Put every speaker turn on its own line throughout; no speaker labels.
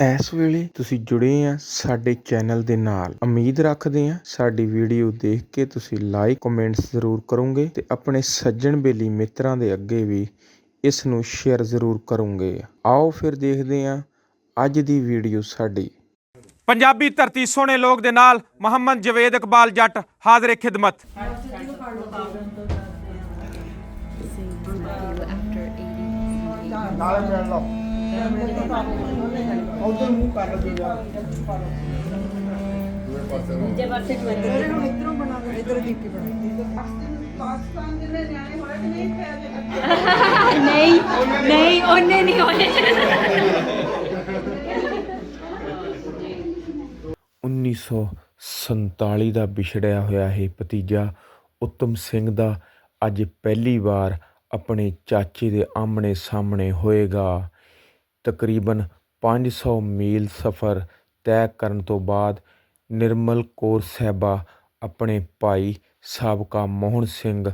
ਇਸ ਵੇਲੇ ਤੁਸੀਂ ਜੁੜੇ ਆ ਸਾਡੇ ਚੈਨਲ ਦੇ ਨਾਲ। ਉਮੀਦ ਰੱਖਦੇ ਆ ਸਾਡੀ ਵੀਡੀਓ ਦੇਖ ਕੇ ਤੁਸੀਂ ਲਾਈਕ ਕਮੈਂਟਸ ਜ਼ਰੂਰ ਕਰੋਗੇ ਤੇ ਆਪਣੇ ਸੱਜਣ ਬੇਲੀ ਮਿੱਤਰਾਂ ਦੇ ਅੱਗੇ ਵੀ ਇਸ ਨੂੰ ਸ਼ੇਅਰ ਜ਼ਰੂਰ ਕਰੋਗੇ। ਆਓ ਫਿਰ ਦੇਖਦੇ ਆ ਅੱਜ ਦੀ ਵੀਡੀਓ ਸਾਡੀ।
ਪੰਜਾਬੀ ਧਰਤੀ ਸੋਹਣੇ ਲੋਕ ਦੇ ਨਾਲ ਮੁਹੰਮਦ ਜਵੇਦ ਇਕਬਾਲ ਜੱਟ ਹਾਜ਼ਰੇ ਖਿਦਮਤ।
ਨਾਲੇ ਮਿਲ ਲਓ। ਉਧਰ ਮੂੰਹ ਕਰ ਲਓ ਜਾ ਇਧਰੋਂ ਬਣਾ ਦੇ ਇਧਰ ਦੇਖ ਕੇ ਬਣਾ
ਨਹੀਂ ਨਹੀਂ ਉਹਨੇ ਨਹੀਂ ਹੋਏ।
1947 ਦਾ ਵਿਛੜਿਆ ਹੋਇਆ ਇਹ ਭਤੀਜਾ ਉੱਤਮ ਸਿੰਘ ਦਾ ਅੱਜ ਪਹਿਲੀ ਵਾਰ ਆਪਣੇ ਚਾਚੇ ਦੇ ਆਮਣੇ ਸਾਹਮਣੇ ਹੋਏਗਾ। ਤਕਰੀਬਨ ਪੰਜ ਸੌ ਮੀਲ ਸਫ਼ਰ ਤੈਅ ਕਰਨ ਤੋਂ ਬਾਅਦ ਨਿਰਮਲ ਕੌਰ ਸਾਹਿਬਾ ਆਪਣੇ ਭਾਈ ਸਾਬਕਾ ਮੋਹਨ ਸਿੰਘ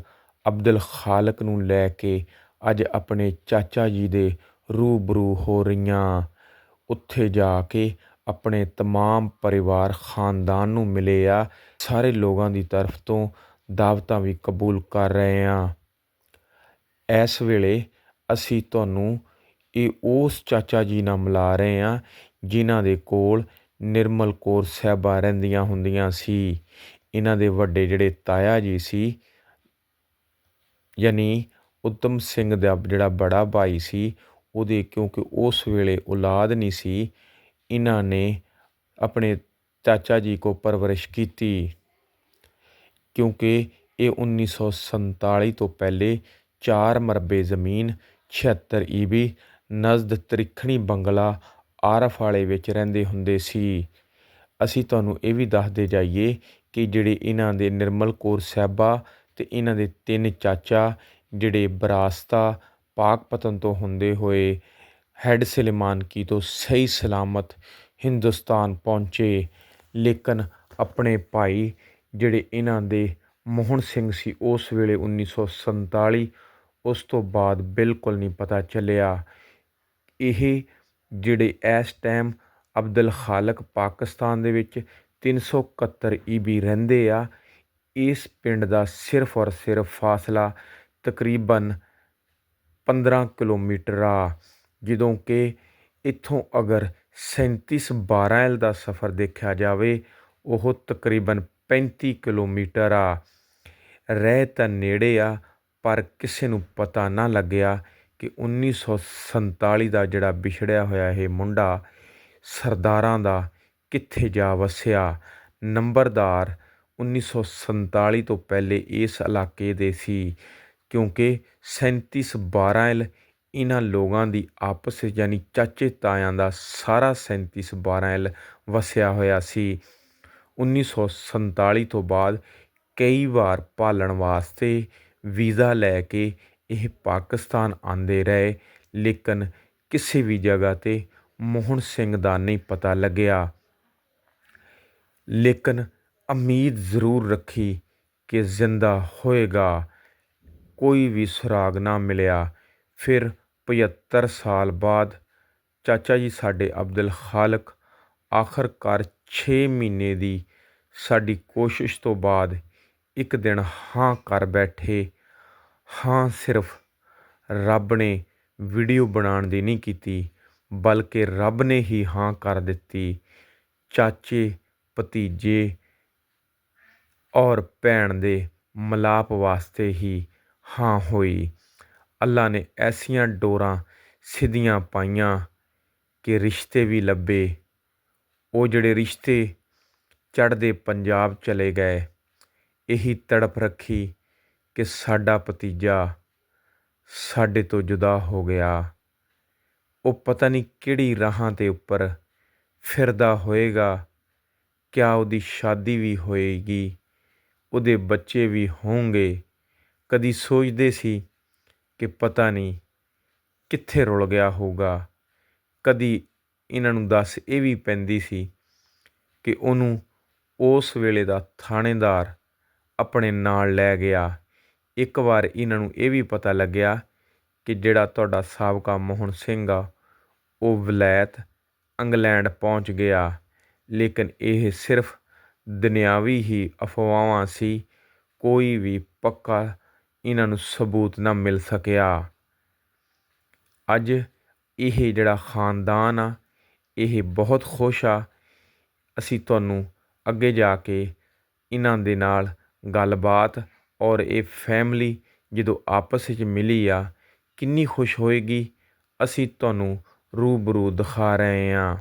ਅਬਦੁਲ ਖਾਲਕ ਨੂੰ ਲੈ ਕੇ ਅੱਜ ਆਪਣੇ ਚਾਚਾ ਜੀ ਦੇ ਰੂਬਰੂ ਹੋ ਰਹੀਆਂ। ਉੱਥੇ ਜਾ ਕੇ ਆਪਣੇ ਤਮਾਮ ਪਰਿਵਾਰ, ਖਾਨਦਾਨ ਨੂੰ ਮਿਲੇ ਆ। ਸਾਰੇ ਲੋਕਾਂ ਦੀ ਤਰਫ ਤੋਂ ਦਾਵਤਾਂ ਵੀ ਕਬੂਲ ਕਰ ਰਹੇ ਆ ਇਸ ਵੇਲੇ ਅਸੀਂ ਤੁਹਾਨੂੰ ਇਹ ਉਸ ਚਾਚਾ ਜੀ ਨਾਲ ਮਿਲਾ ਰਹੇ ਹਾਂ, ਜਿਨ੍ਹਾਂ ਦੇ ਕੋਲ ਨਿਰਮਲ ਕੌਰ ਸਾਹਿਬਾ ਰਹਿੰਦੀਆਂ ਹੁੰਦੀਆਂ ਸੀ। ਇਹਨਾਂ ਦੇ ਵੱਡੇ ਜਿਹੜੇ ਤਾਇਆ ਜੀ ਸੀ, ਯਾਨੀ ਉਤਮ ਸਿੰਘ ਦਾ ਜਿਹੜਾ ਬੜਾ ਭਾਈ ਸੀ, ਉਹਦੇ ਕਿਉਂਕਿ ਉਸ ਵੇਲੇ ਔਲਾਦ ਨਹੀਂ ਸੀ ਇਹਨਾਂ ਨੇ ਆਪਣੇ ਚਾਚਾ ਜੀ ਕੋ ਪਰਵਰਿਸ਼ ਕੀਤੀ। ਕਿਉਂਕਿ ਇਹ 1947 ਤੋਂ ਪਹਿਲੇ 4 ਮਰਬੇ ਜ਼ਮੀਨ 76 ਈਬੀ ਨਜ਼ਦ ਤ੍ਰਿਖਣੀ ਬੰਗਲਾ ਆਰਫ ਵਾਲੇ ਵਿੱਚ ਰਹਿੰਦੇ ਹੁੰਦੇ ਸੀ। ਅਸੀਂ ਤੁਹਾਨੂੰ ਇਹ ਵੀ ਦੱਸਦੇ ਜਾਈਏ ਕਿ ਜਿਹੜੇ ਇਹਨਾਂ ਦੇ ਨਿਰਮਲ ਕੌਰ ਸਾਹਿਬਾ ਤੇ ਇਹਨਾਂ ਦੇ ਤਿੰਨ ਚਾਚਾ, ਜਿਹੜੇ ਬਰਾਸਤਾ ਪਾਕਪਤਨ ਤੋਂ ਹੁੰਦੇ ਹੋਏ ਹੈਡ ਸਲੇਮਾਨ ਕੀ ਤੋਂ ਸਹੀ ਸਲਾਮਤ ਹਿੰਦੁਸਤਾਨ ਪਹੁੰਚੇ, ਲੇਕਿਨ ਆਪਣੇ ਭਾਈ ਜਿਹੜੇ ਇਹਨਾਂ ਦੇ ਮੋਹਨ ਸਿੰਘ ਸੀ, ਉਸ ਵੇਲੇ 1947 ਉਸ ਤੋਂ ਬਾਅਦ ਬਿਲਕੁਲ ਨਹੀਂ ਪਤਾ ਚੱਲਿਆ। ਇਹ ਜਿਹੜੇ ਇਸ ਟਾਈਮ ਅਬਦੁਲ ਖਾਲਕ ਪਾਕਿਸਤਾਨ ਦੇ ਵਿੱਚ 371 ਈਬੀ ਰਹਿੰਦੇ ਆ, ਇਸ ਪਿੰਡ ਦਾ ਸਿਰਫ ਔਰ ਸਿਰਫ ਫਾਸਲਾ ਤਕਰੀਬਨ 15 ਕਿਲੋਮੀਟਰ ਆ, ਜਦੋਂ ਕਿ ਇੱਥੋਂ ਅਗਰ 37 12 ਦਾ ਸਫ਼ਰ ਦੇਖਿਆ ਜਾਵੇ, ਉਹ ਤਕਰੀਬਨ 35 ਕਿਲੋਮੀਟਰ ਆ। ਰਹਿ ਤਾਂ ਨੇੜੇ ਆ, ਪਰ ਕਿਸੇ ਨੂੰ ਪਤਾ ਨਾ ਲੱਗਿਆ ਕਿ 1947 ਦਾ ਜਿਹੜਾ ਵਿਛੜਿਆ ਹੋਇਆ ਇਹ ਮੁੰਡਾ ਸਰਦਾਰਾਂ ਦਾ ਕਿੱਥੇ ਜਾ ਵਸਿਆ? ਨੰਬਰਦਾਰ 1947 ਤੋਂ ਪਹਿਲੇ ਇਸ ਇਲਾਕੇ ਦੇ ਸੀ ਕਿਉਂਕਿ 37 12 ਇਹਨਾਂ ਲੋਕਾਂ ਦੀ ਆਪਸ ਯਾਨੀ ਚਾਚੇ ਤਾਇਆਂ ਦਾ ਸਾਰਾ 37 12 ਵਸਿਆ ਹੋਇਆ ਸੀ। 1947 ਤੋਂ ਬਾਅਦ ਕਈ ਵਾਰ ਪਾਲਣ ਵਾਸਤੇ ਵੀਜ਼ਾ ਲੈ ਕੇ ਇਹ ਪਾਕਿਸਤਾਨ ਆਂਦੇ ਰਹੇ, ਲੇਕਿਨ ਕਿਸੇ ਵੀ ਜਗ੍ਹਾ ਤੇ ਮੋਹਨ ਸਿੰਘ ਦਾ ਨਹੀਂ ਪਤਾ ਲੱਗਿਆ। ਲੇਕਿਨ ਉਮੀਦ ਜ਼ਰੂਰ ਰੱਖੀ ਕਿ ਜ਼ਿੰਦਾ ਹੋਏਗਾ। ਕੋਈ ਵੀ ਸੁਰਾਗ ਨਾ ਮਿਲਿਆ। ਫਿਰ 75 ਸਾਲ ਬਾਅਦ ਚਾਚਾ ਜੀ ਸਾਡੇ ਅਬਦੁਲ ਖਾਲਕ ਆਖਰਕਾਰ 6 ਮਹੀਨੇ ਦੀ ਸਾਡੀ ਕੋਸ਼ਿਸ਼ ਤੋਂ ਬਾਅਦ ਇੱਕ ਦਿਨ ਹਾਂ ਕਰ ਬੈਠੇ ਹਾਂ, ਸਿਰਫ ਰੱਬ ਨੇ ਵੀਡੀਓ ਬਣਾਉਣ ਦੀ ਨਹੀਂ ਕੀਤੀ, ਬਲਕਿ ਰੱਬ ਨੇ ਹੀ ਹਾਂ ਕਰ ਦਿੱਤੀ। ਚਾਚੇ, ਭਤੀਜੇ ਔਰ ਭੈਣ ਦੇ ਮਲਾਪ ਵਾਸਤੇ ਹੀ ਹਾਂ ਹੋਈ। ਅੱਲਾ ਨੇ ਐਸੀਆਂ ਡੋਰਾਂ ਸਿੱਧੀਆਂ ਪਾਈਆਂ ਕਿ ਰਿਸ਼ਤੇ ਵੀ ਲੱਭੇ। ਉਹ ਜਿਹੜੇ ਰਿਸ਼ਤੇ ਚੜ੍ਹਦੇ ਪੰਜਾਬ ਚਲੇ ਗਏ, ਇਹੀ ਤੜਪ ਰੱਖੀ ਕਿ ਸਾਡਾ ਭਤੀਜਾ ਸਾਡੇ ਤੋਂ ਜੁਦਾ ਹੋ ਗਿਆ। ਉਹ ਪਤਾ ਨਹੀਂ ਕਿਹੜੀ ਰਾਹਾਂ ਤੇ ਉੱਪਰ ਫਿਰਦਾ ਹੋਏਗਾ। ਕਿਆ ਉਹਦੀ ਸ਼ਾਦੀ ਵੀ ਹੋਏਗੀ, ਉਹਦੇ ਬੱਚੇ ਵੀ ਹੋਣਗੇ। ਕਦੀ ਸੋਚਦੇ ਸੀ ਕਿ ਪਤਾ ਨਹੀਂ ਕਿੱਥੇ ਰੁਲ ਗਿਆ ਹੋਊਗਾ। ਕਦੀ ਇਹਨਾਂ ਨੂੰ ਦੱਸ ਇਹ ਵੀ ਪੈਂਦੀ ਸੀ ਕਿ ਉਹਨੂੰ ਉਸ ਵੇਲੇ ਦਾ ਥਾਣੇਦਾਰ ਆਪਣੇ ਨਾਲ ਲੈ ਗਿਆ। ਇੱਕ ਵਾਰ ਇਹਨਾਂ ਨੂੰ ਇਹ ਵੀ ਪਤਾ ਲੱਗਿਆ ਕਿ ਜਿਹੜਾ ਤੁਹਾਡਾ ਸਾਬਕਾ ਮੋਹਨ ਸਿੰਘ ਆ, ਉਹ ਵਲੈਤ ਇੰਗਲੈਂਡ ਪਹੁੰਚ ਗਿਆ। ਲੇਕਿਨ ਇਹ ਸਿਰਫ ਦੁਨਿਆਵੀ ਹੀ ਅਫਵਾਹਾਂ ਸੀ। ਕੋਈ ਵੀ ਪੱਕਾ ਇਹਨਾਂ ਨੂੰ ਸਬੂਤ ਨਾ ਮਿਲ ਸਕਿਆ। ਅੱਜ ਇਹ ਜਿਹੜਾ ਖਾਨਦਾਨ ਆ, ਇਹ ਬਹੁਤ ਖੁਸ਼ ਆ। ਅਸੀਂ ਤੁਹਾਨੂੰ ਅੱਗੇ ਜਾ ਕੇ ਇਹਨਾਂ ਦੇ ਨਾਲ ਗੱਲਬਾਤ ਔਰ ਇਹ ਫੈਮਿਲੀ ਜਦੋਂ ਆਪਸ ਵਿੱਚ ਮਿਲੀ ਆ, ਕਿੰਨੀ ਖੁਸ਼ ਹੋਏਗੀ, ਅਸੀਂ ਤੁਹਾਨੂੰ ਰੂਬਰੂ ਦਿਖਾ ਰਹੇ ਹਾਂ।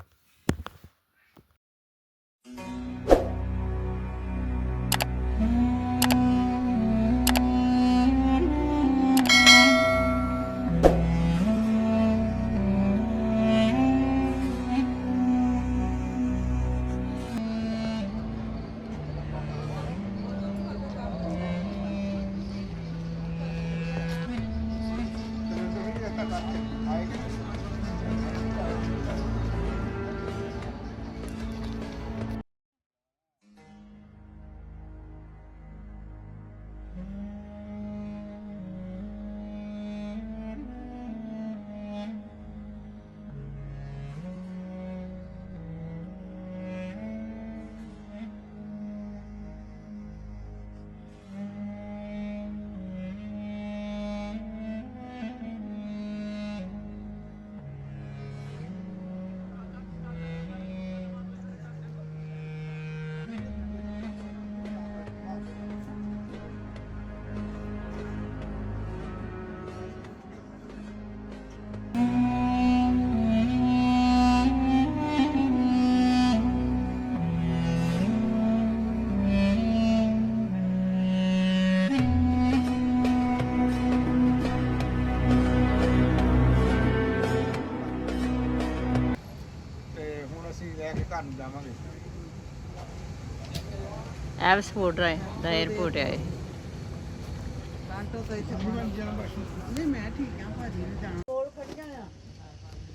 ਖੜੀਆਂ ਆ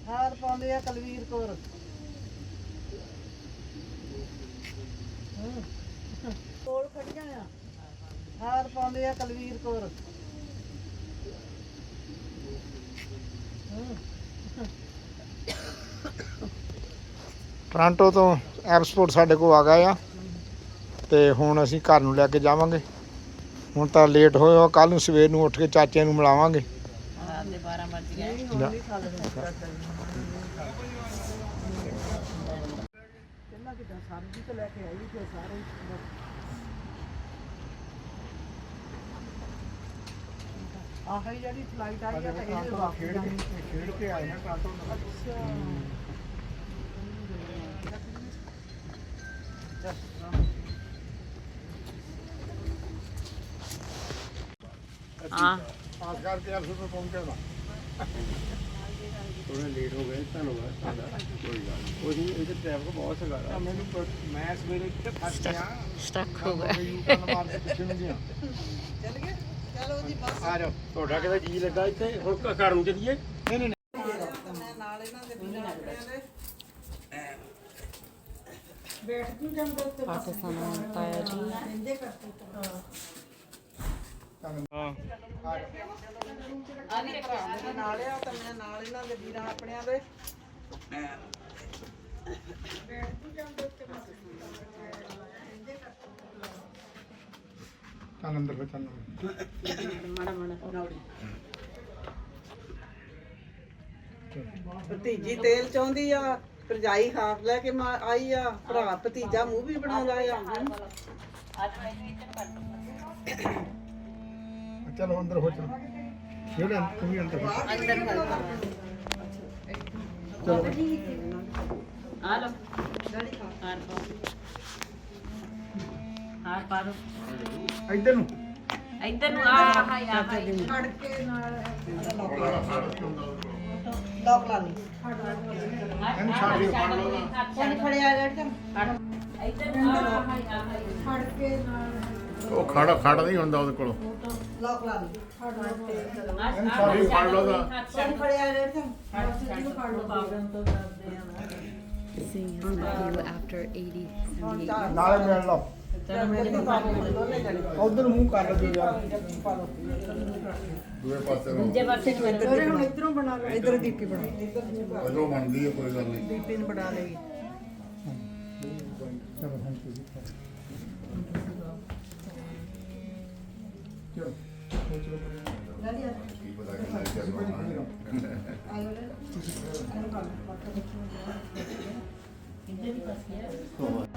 ਹਾਰ ਪਾਉਂਦੇ ਆ ਕਲਵੀਰ ਕੋਰ। ਕੋਲ ਖੜੀਆਂ ਆ। ਹਾਰ ਪਾਉਂਦੇ ਆ ਕਲਵੀਰ ਕੋਰ।
ਟੋਰਾਂਟੋ ਤੋਂ ਐਪਸਪੋਰਟ ਸਾਡੇ ਕੋਲ ਆ ਗਿਆ ਆ। ਤੇ ਹੁਣ ਅਸੀਂ ਘਰ ਨੂੰ ਲੈ ਕੇ ਜਾਵਾਂਗੇ। ਹੁਣ ਤਾਂ ਲੇਟ ਹੋਏ ਹੋ ਕੱਲ ਨੂੰ ਸਵੇਰ ਨੂੰ ਉੱਠ ਕੇ ਚਾਚੇ ਨੂੰ ਮਿਲਾਵਾਂਗੇ।
ਰਾਤ ਦੇ 12 ਵਜ ਗਏ
ਪਹਿਲਾਂ ਕਿਦਾਂ ਸਬਜ਼ੀ ਤੋਂ ਲੈ ਕੇ ਆਈ ਫਿਰ ਸਾਰੇ ਆਹ ਹੀ ਜਿਹੜੀ ਫਲਾਈਟ ਆਈ ਆ ਤਾਂ ਇਹਦੇ ਵਾਪਸ ਜਾਣੀ
ਖੇਡ ਕੇ ਆਏ ਨਾ ਟੋਰਾਂਟੋ
ਹਾਂ
ਕਰਕੇ ਐਪਸਪੋਰਟ ਪਹੁੰਚੇ ਨਾ
ਥੋੜਾ ਲੇਟ ਹੋ ਗਏ ਧੰਨਵਾਦ ਤੁਹਾਡਾ। ਕੋਈ ਗੱਲ ਨਹੀਂ। ਕੋਈ ਨਹੀਂ ਇਹਦੇ ਟ੍ਰੈਫਿਕ ਬਹੁਤ ਸੀਗਾ।
ਮੈਨੂੰ ਪ- ਮੈਂ ਸਵੇਰੇ ਕਿੱਥੇ ਫਸ ਗਿਆ।
ਸਟਕ ਹੋ
ਪਿੱਛੇ ਨੂੰ ਗਿਆ।
ਚੱਲ ਗਏ ਚਲੋ ਜੀ ਬਸ।
ਆ ਜਾਓ।
ਤੁਹਾਡਾ ਕਿਤੇ ਜੀ ਲੱਗਾ ਇੱਥੇ? ਹੁਣ ਘ- ਘਰ ਨੂੰ ਚੱਲੀਏ?
ਮੈਂ ਨਾਲ ਇਹਨਾਂ ਦੇ ਬਿਨਾਂ ਆਪਣਿਆਂ ਦੇ
ਪਾਕਿਸਤਾਨ ਨੂੰ ਤਾਇਆ ਜੀ।
ਕਹਿੰਦੇ ਆ ਵੀ ਭਰਾ ਮੇਰੇ ਨਾਲ ਆ ਤਾਂ ਮੈਂ ਨਾਲ ਇਹਨਾਂ ਦੇ ਵੀਰਾਂ ਆਪਣਿਆਂ ਦੇ
ਚੱਲ ਅੰਦਰ ਫਿਰ ਚੱਲ
ਮਾੜਾ ਮਾੜਾ
ਭਤੀਜੀ ਤੇਲ ਚਾਹੁੰਦੀ ਆ, ਭਰਜਾਈ ਹਾਫ ਲੈ ਕੇ ਮਾ- ਆਈ ਆ, ਭਰਾ ਭਤੀਜਾ ਮੂੰਹ ਵੀ ਬਣਾਉਂਦਾ ਆ।
ਚਲੋ ਅੰਦਰ ਹੋ ਚਲੋ। ਜਿਹੜੇ ਤੂੰ ਵੀ ਅੰਦਰ ਹੋ।
ਆ ਲੋ ਹਾਰ ਪਾ ਹਾਰ ਪਾ ਦੋ।
ਇੱਧਰ ਨੂੰ।
ਇੱਧਰ ਨੂੰ ਆ ਹਾਈ ਆ ਹਾਈ
ਫੜ ਕੇ ਨਾਲ ਲੋਕ ਲਾ ਲਈ
ਇਹਨੂੰ ਛੱਡ ਦਿਓ। ਫੜ ਲਓ
ਫੜਿਆ ਗਿਆ ਕਿ
ਇੱਧਰ ਨੂੰ ਆ ਹਾਈ ਆ ਹਾਈ
ਫੜ ਕੇ ਨਾਲ
ਉਹ ਖੜਾ ਖੜਾ ਨਹੀਂ ਹੁੰਦਾ ਉਹਦੇ ਕੋਲ।
ਲੋਕ ਲਾ ਲਈ ਫੜ
ਛੱਡ ਦਿਓ
ਫੜ ਲਓ ਤਾਂ।
ਕੋਣ ਫੜਿਆ ਗਿਆ ਕਿ ਜਿਹਨੂੰ ਫੜ ਲਓ
seeing his nephew after 80, 78 years.
ਨਾਲੇ ਮਿਲ ਲਓ। ਉਧਰ ਮੂੰਹ ਕਰ ਲਓ ਯਾਰ
ਦੂਏ ਪਾਸੇ ਨੂੰ।
ਦੂਜੇ ਪਾਸੇ ਨੂੰ ਮੇਰੇ
ਹੁਣ ਇਧਰੋਂ ਬਣਾ ਲੈ ਇਧਰ ਡੀਪੀ ਬਣਾ
ਅਜੋ ਮੰਨਦੀ ਹੈ ਕੋਈ ਗੱਲ ਨਹੀਂ।
ਡੀਪੀ ਨੂੰ ਬਣਾ ਲਈ
ਕੀ ਪਤਾ ਕਿੰਨਾ ਚਿਰ ਬਣਾਉਣਾ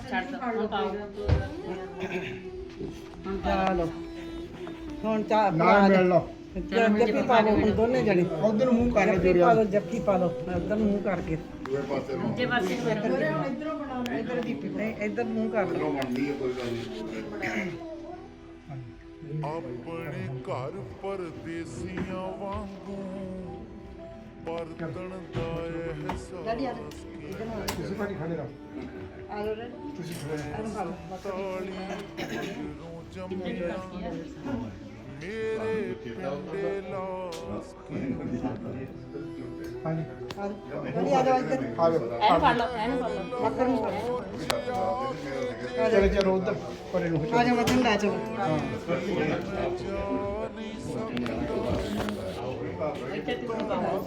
ਛੱਡ ਦੋ ਹੁਣ
ਚਲੋ ਹੁਣ ਚਾਹ
ਨਾਲ ਮਿਲ ਲਓ
ਜੱਫੀ ਪਾ ਲਓ ਹੁਣ ਦੋਨੇ ਜਣੇ
ਉਧਰ ਮੂੰਹ ਕਰ ਲਓ
ਜੱਫੀ ਪਾ ਲਓ ਜੱਫੀ ਪਾ ਲਓ ਉਧਰ ਮੂੰਹ ਕਰਕੇ
ਦੂਏ ਪਾਸੇ ਨੂੰ
ਦੂਜੇ ਪਾਸੇ ਨੂੰ
ਇਧਰੋਂ ਬਣਾ ਇਧਰ ਡੀਪੀ ਨਹੀਂ ਮੂੰਹ ਕਰ ਲਓ
ਅਜੋ ਹੈ ਕੋਈ ਗੱਲ ਨਹੀਂ
ਆਪਣੇ ਘਰ ਪਰਦੇਸੀਆਂ ਵਾਂਗੂ ਪਰਤਣ ਦਾ ਅਹਿਸਾਸ
ਤੁਸੀਂ ਭਾਜੀ ਖੜੇ ਰਹੋ।
ਆ ਲਓ ਰੇ
ਤੁਸੀਂ ਖੜੇ ਰਹੋ।
ਤਾਲੀ ਰੋਂ ਜੰਮੀਆਂ। ਮੇਰੇ ਪਿੰਡੇ ਲਾਸ
ਹਾਂਜੀ
ਗੱਡੀ ਆ ਜਾਓ ਇੱਧਰ
ਆ ਜਾਓ
ਇਹਨੂੰ ਫੜ ਲਓ ਇਹਨੂੰ ਫੜ ਲਓ
ਮੱਕਰ ਨੂੰ ਫੜ।
ਚਲੋ ਚਲੋ ਉਧਰ ਪਰੇ ਨੂੰ
ਆ ਜਾਓ ਵਜਨ ਲੈ ਜਾਓ
ਇੱਥੇ ਤੁਸੀਂ ਪਾਓ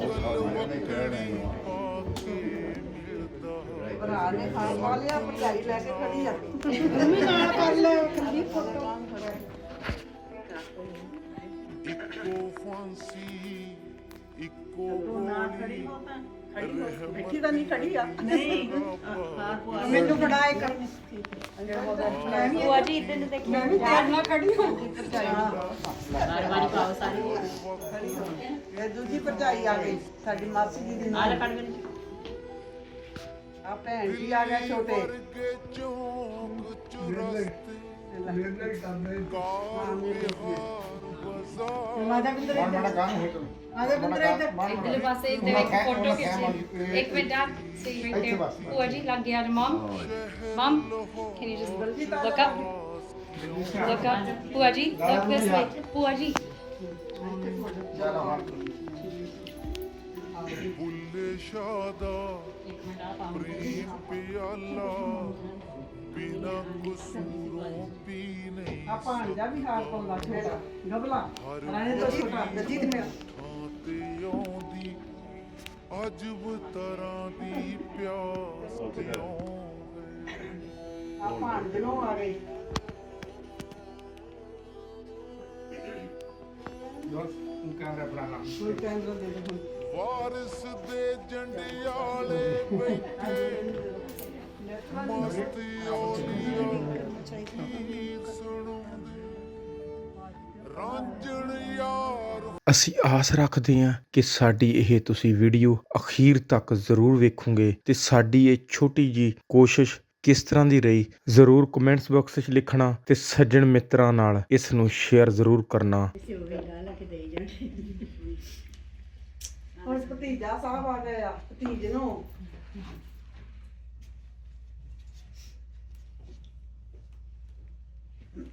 ਭਰਾ ਨੇ ਖਾਣ ਪਾ ਲਿਆ ਭਰਜਾਈ ਲੈ ਕੇ ਖੜੀ ਆ ਤੂੰ ਵੀ ਨਾਲ ਕਰ ਲੈ ਖੜੀ ਫੋਟੋ
ਇੱਕੋ ਫਾਂਸੀ ਇੱਕੋ ਗੋਲੀ
ਬੈਠੀ ਤਾਂ ਨਹੀਂ ਖੜੀ ਆ। ਨਹੀਂ ਮੈਨੂੰ ਫੜਾ ਇੱਕ
ਭੂਆ ਜੀ ਇੱਧਰ ਨੂੰ ਦੇਖੀ।
ਮੈਂ ਵੀ ਤੇਰੇ ਨਾਲ ਖੜੀ ਹੋ। ਗਈ ਭਰਜਾਈ
ਬਾਰ ਬਾਰ ਪਾਓ ਸਾਰੀ
ਇਹ ਦੂਜੀ ਭਰਜਾਈ ਆ ਗਈ ਸਾਡੀ ਮਾਸੀ ਜੀ ਦੀ
ਆ ਲੈ
ਨੂੰਹ।
ਫੜ ਮੈਨੂੰ।
ਆ ਭੈਣ ਜੀ ਆ ਗਏ ਛੋਟੇ।
ਚੌਂਕ ਚੁਰਸਤੇ
माझ्या मित्र माझ्या मित्र એટલે પાસે તે એક ફોટો કે
છે
એક
બેટા
સી રાઈટ ધેર ફુવાજી લાગ ગયા મમ મમ can you just look up look up ફુવાજી look this way ફુવાજી
ચાલો હા
كل شادة بريم بيالله ਬਿਨਾ ਕਸੂਰੋਂ ਪੀ ਨਹੀਂ
ਆ ਭਾਂਜਾ ਵੀ ਹਾਰ ਪਾਉਂਦਾ ਛੋਟਾ ਗਬਲਾ। ਰਾਣੇ ਤੋਂ ਛੋਟਾ ਦਜੀਤ ਮੇਰਾ
ਤੇ ਆਉਂਦੀ ਅਜਬ ਤਰ੍ਹਾਂ ਦੀ ਪਿਆਸ ਕਿਉਂ ਹੈ
ਆ ਭਾਂਜ ਨੂੰ ਆ ਗਈ
ਜੋ ਕੈਮਰਾ ਬਣਾਣਾ
ਕੋਈ ਕੈਮਰਾ ਦੇ ਦੇ
ਵਾਰਿਸ ਦੇ ਜੰਡਿਆਲੇ ਬੈਠੇ। ਮਸਤੀ ਆਉਂਦੀ ਰਾਂਝਣ ਯਾਰ
ਅਸੀਂ ਆਸ ਰੱਖਦੇ ਹਾਂ ਕਿ ਸਾਡੀ ਇਹ ਤੁਸੀਂ ਵੀਡੀਓ ਅਖੀਰ ਤੱਕ ਜ਼ਰੂਰ ਵੇਖੋਗੇ ਤੇ ਸਾਡੀ ਇਹ ਛੋਟੀ ਜੀ ਕੋਸ਼ਿਸ਼ ਕਿਸ ਤਰ੍ਹਾਂ ਦੀ ਰਹੀ, ਜ਼ਰੂਰ ਕਮੈਂਟਸ ਬਾਕਸ ਵਿੱਚ ਲਿਖਣਾ ਤੇ ਸੱਜਣ ਮਿੱਤਰਾਂ ਨਾਲ ਇਸ ਨੂੰ ਸ਼ੇਅਰ ਜ਼ਰੂਰ ਕਰਨਾ।
ਹੁਣ ਭਤੀਜਾ ਸਾਹਿਬ ਆ ਗਏ ਭਤੀਜ ਨੂੰ।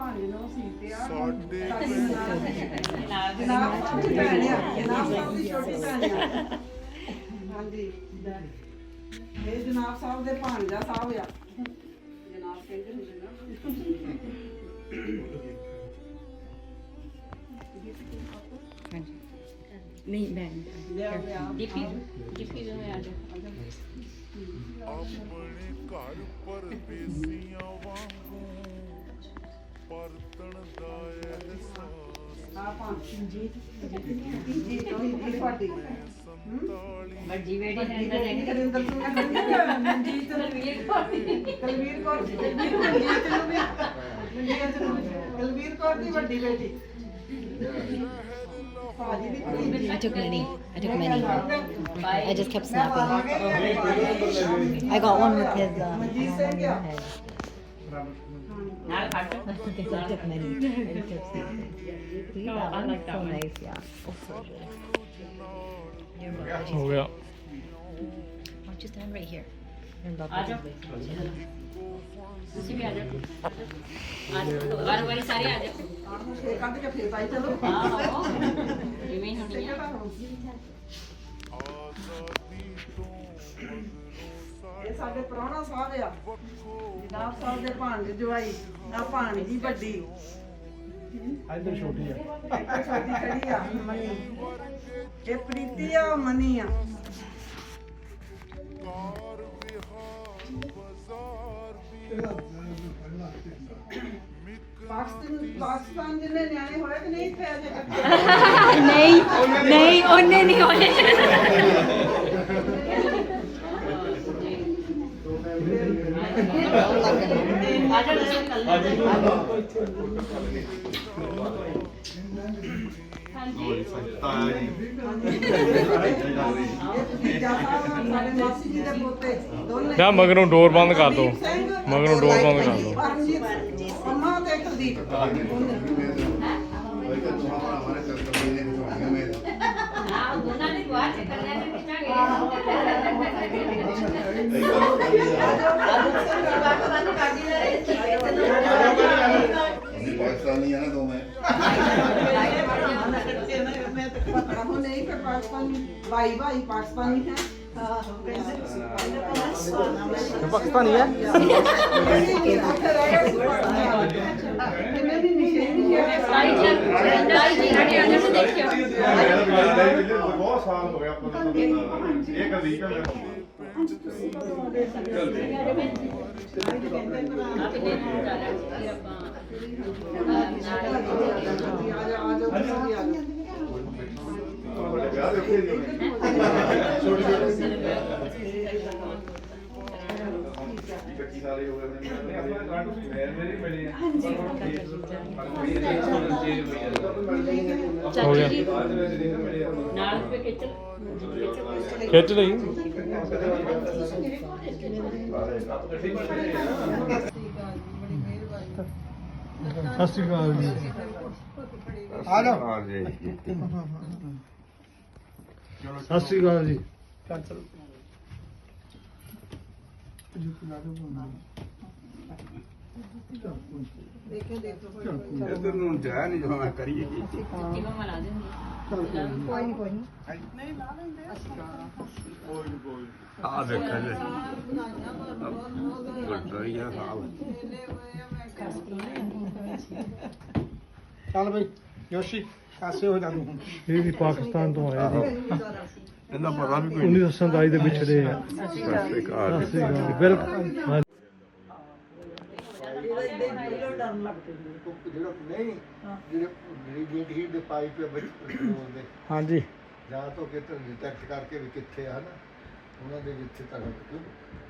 ਭਾਂਜ ਨੂੰ ਸੀ ਤੇ ਆ।
ਸਾਡੇ
ਜਨਾਬ ਸਾਹਿਬ ਦੀ ਭੈਣ ਆ ਜਨਾਬ ਸਾਹਿਬ ਦੀ ਛੋਟੀ ਭੈਣ ਆ ਹਾਂਜੀ। ਇਹ ਜਨਾਬ ਸਾਹਿਬ ਦੇ ਭਾਂਜਾ ਸਾਹਿਬ ਆ। ਜਨਾਬ ਕਹਿੰਦੇ ਹੁੰਦੇ ਨਾ
ਨਹੀਂ ਮੈਂ
ਲਿਆ ਲਿਆ।
ਡੀਪੀ ਡੀਪੀ ਜੋ ਹੈ ਆ ਜਾ
ਆਪਣੇ ਘਰ ਪਰਦੇਸੀਆਂ ਵਾਂਗੂ ਪਰਤਣ ਦਾ ਅਹਿਸਾਸ।
ਆ ਭਾਂਜ ਜੀ ਜੀ ਜੀ ਤੁਹਾਡੀ
ਸੰਤਾਲੀ।
ਵੱਡੀ ਬੇਟੀ ਨੇ ਅੰਦਰ ਦੇਖ
ਕਰਿੰਦਰ ਸਿੰਘ ਨੇ ਮਨਜੀਤ
ਤਲਵੀਰ ਪਾਣੀ
ਕਲਵੀਰ ਕੌਰ ਕਲਵੀਰ ਮਨਜੀਤ ਨੂੰ ਵੀ। ਮਨਜੀਤ ਨੂੰ ਵੀ। ਕਲਵੀਰ ਕੌਰ ਦੀ ਵੱਡੀ ਬੇਟੀ। ਭਾਜੀ ਦੀ ਭਤੀਜੀ
I took many I took many I just kept snapping.
snapping.
I got one with his uh,
Manjeet Singh ਆ।
they looked
at many
and just. Do you that one? Like that so one. nice, yeah. Oh, yeah. Why don't
you stand right here? ਫੇਰ ਇਹ ਸਾਡੇ ਪ੍ਰਾਹੁਣਾ ਸਾਹਿਬ ਆ। ਜਨਾਬ ਸਾਹਿਬ ਦੇ ਭਾਂਜ ਜਵਾਈ ਆ ਭਾਣਜੀ ਵੱਡੀ।
ਇੱਧਰ ਛੋਟੀ ਆ।
ਇੱਕ ਛੋਟੀ ਖੜੀ ਆ ਮਨੀ। ਇਹ ਪ੍ਰੀਤੀ ਆ ਉਹ ਮਨੀ ਆ। ਪਾਕਿਸਤਾਨ ਪਾਕਿਸਤਾਨ ਜਿੰਨੇ ਨਿਆਣੇ ਹੋਏ ਕਿ ਨਹੀਂ ਤੱਕ।
ਨਹੀਂ ਨਹੀਂ ਉਹਨੇ ਨਹੀਂ ਹੋਣੇ ਆ ਜਾਓ
ਜੀਜਾ ਸਾਹਿਬ ਸਾਡੇ ਮਾਸੀ ਜਾਂ
ਮਗਰੋਂ ਡੋਰ ਬੰਦ ਕਰ ਦੋ। ਮਗਰੋਂ ਡੋਰ ਬੰਦ ਕਰ ਦੋ।
ਅੰਮਾ ਤੇ ਕੁਲਦੀਪ
ਹਾਂ ਉਹਨਾਂ ਨੇ ਗਵਾਚ ਕਰਨਾ कर महीने की छुट्टियों में
ਆ ਦੋਨਾਂ ਨੇ ਬਾਅਦ ਚ ਕਰਨਾ ਤੇ ਪਿੱਛਾ
अभी पाकिस्तानी है ना दो में
ਆਹੋ ਨਹੀਂ ਫਿਰ ਪਾਕਿਸਤਾਨੀ ਭਾਈ ਭਾਈ
ਬਹੁਤ ਸਾਲ ਹੋ? ਗਿਆ ਆਪਾਂ ਨੂੰ ਇਹ ਕਦੀ ਕਿ
ਜਾ
ਆ ਜਾ ਆ ਜਾ
ਛੋਟੀ ਛੋਟੀ 25 ਸਾਲ ਹੀ ਹੋ ਗਏ ਨੇ ਆਪਣੇ ਗ੍ਰਾਂਡ ਮੈਂ ਮੇਰੇ ਮਿਲੇ ਆ
ਚਾਚੀ ਜੀ
ਹਾਂਜੀ
ਨਾਲ ਪੇ ਖਿੱਚ
ਖਿੱਚ ਲਈ ਸਤਿ ਸ਼੍ਰੀ ਅਕਾਲ ਜੀ।
ਆ ਜਾਓ
ਸਤਿ ਸ਼੍ਰੀ ਅਕਾਲ ਜੀ।
ਚੱਲ ਚਲੋ
ਦੇਖੇ ਦੇਖੋ
ਇਧਰ ਨੂੰ ਜਾ ਨਹੀਂ ਜਾਣਾ ਕਰੀਏ
ਕਿਵੇਂ ਮਲਾ ਦਿੰਦੀ
ਕੋਈ ਨਹੀਂ ਕੋਈ ਨਹੀਂ
ਆ ਦੇਖਾ ਜੀ।
ਚੱਲ ਬਈ। ਜੋਸ਼ੀ ਕਾਸੇ ਹੋ ਜਾ ਤੂੰ ਹੁਣ
ਇਹ ਵੀ ਪਾਕਿਸਤਾਨ ਤੋਂ ਆਇਆ ਜੀ
ਇਹਦਾ ਪਤਾ ਵੀ
1947 ਦੇ ਵਿਛੜੇ ਆ ਸਤਿ ਸ਼੍ਰੀ ਅਕਾਲ ਬਿਲਕੁਲ
ਡਰ ਲੱਗਦੇ
ਜਿਹੜਾ ਨਹੀਂ ਜਿਹੜੇ ਜਿਹੜੀ ਗੇਟ ਹੀ ਦੇ ਪਾਈਪ ਵਿੱਚ ਬੋਲਦੇ ਹਾਂਜੀ ਜਾਂ ਤੋਂ ਕਿਤੇ ਡਿਟੈਕਟ ਕਰਕੇ ਵੀ ਕਿੱਥੇ ਆ ਨਾ ਉਹਨਾਂ ਦੇ ਜਿੱਥੇ ਤੱਕ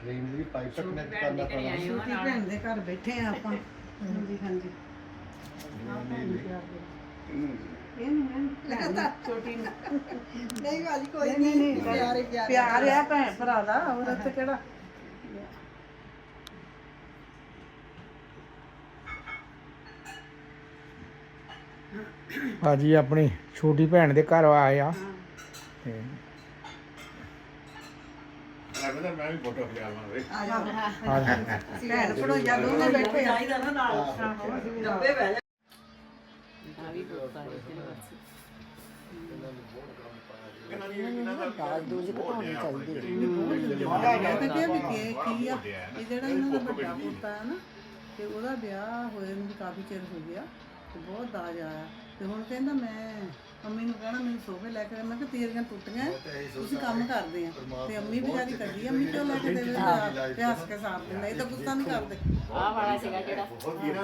ਟ੍ਰੇਨ ਦੀ ਪਾਈਪ ਕਨੈਕਟ ਕਰਨਾ ਪੈਣਾ
ਛੋਟੀ ਭੈਣ ਦੇ ਘਰ ਬੈਠੇ ਆ ਆਪਾਂ ਹਾਂਜੀ ਹਾਂਜੀ ਛੋਟੀ ਨੂੰ। ਨਹੀਂ ਭਾਜੀ ਕੋਈ ਨਹੀਂ ਨਹੀਂ ਪਿਆਰ ਹੀ ਪਿਆਰ ਹੈ। ਪਿਆਰ ਆ ਭੈਣ ਭਰਾ ਦਾ ਹੋਰ ਇੱਥੇ ਕਿਹੜਾ
ਭਾਜੀ ਆਪਣੀ ਛੋਟੀ ਭੈਣ ਦੇ ਘਰ ਆਏ ਆ ਤੇ
ਲੱਗਦਾ ਮੈਂ ਵੀ ਫੋਟੋ
ਖਿਆ ਵੇ
ਆ ਜਾਓ।
ਭੈਣ ਭੜੋਈਆ ਦੋਨੇ ਬੈਠੇ ਆ। ਚਾਹੀਦਾ ਨਾ ਨਾਲ ਡੱਬੇ ਮੈਂ ਤਾਂ ਕਿਹਾ ਵੀ ਕੀ ਕੀ ਆ ਇਹ ਜਿਹੜਾ ਇਹਨਾਂ ਦਾ ਵੱਡਾ ਪੁੱਤ ਆ ਨਾ ਤੇ ਉਹਦਾ ਵਿਆਹ ਹੋਏ ਨੂੰ ਵੀ ਕਾਫੀ ਚਿਰ ਹੋ ਗਿਆ ਤੇ ਬਹੁਤ ਦਾਜ ਆਇਆ ਤੇ ਹੁਣ ਕਹਿੰਦਾ ਮੈਂ ਮੰਮੀ ਨੂੰ ਕਹਿਣਾ ਮੈਨੂੰ ਸੋਫੇ ਲੈ ਕੇ ਦੇ। ਮੈਂ ਕਿਹਾ ਤੇਰੀਆਂ ਟੁੱਟੀਆਂ ਐ, ਤੁਸੀਂ ਕੰਮ ਕਰਦੇ ਆ ਤੇ ਅੰਮੀ ਵਿਚਾਰੀ ਕੱਢੀ ਅੰਮੀ ਕਿਉਂ ਲੈ ਕੇ ਦੇਵੇ ਤੇ ਹੱਸ ਕੇ ਸਾਰ ਦਿੰਦਾ ਇਹ ਤਾਂ ਗੁੱਸਾ ਨਹੀਂ ਕਰਦੇ
ਆ ਵਾਲਾ ਸੀਗਾ ਜਿਹੜਾ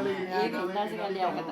ਇਹ ਕਹਿੰਦਾ ਸੀਗਾ ਲਿਆ ਕੇ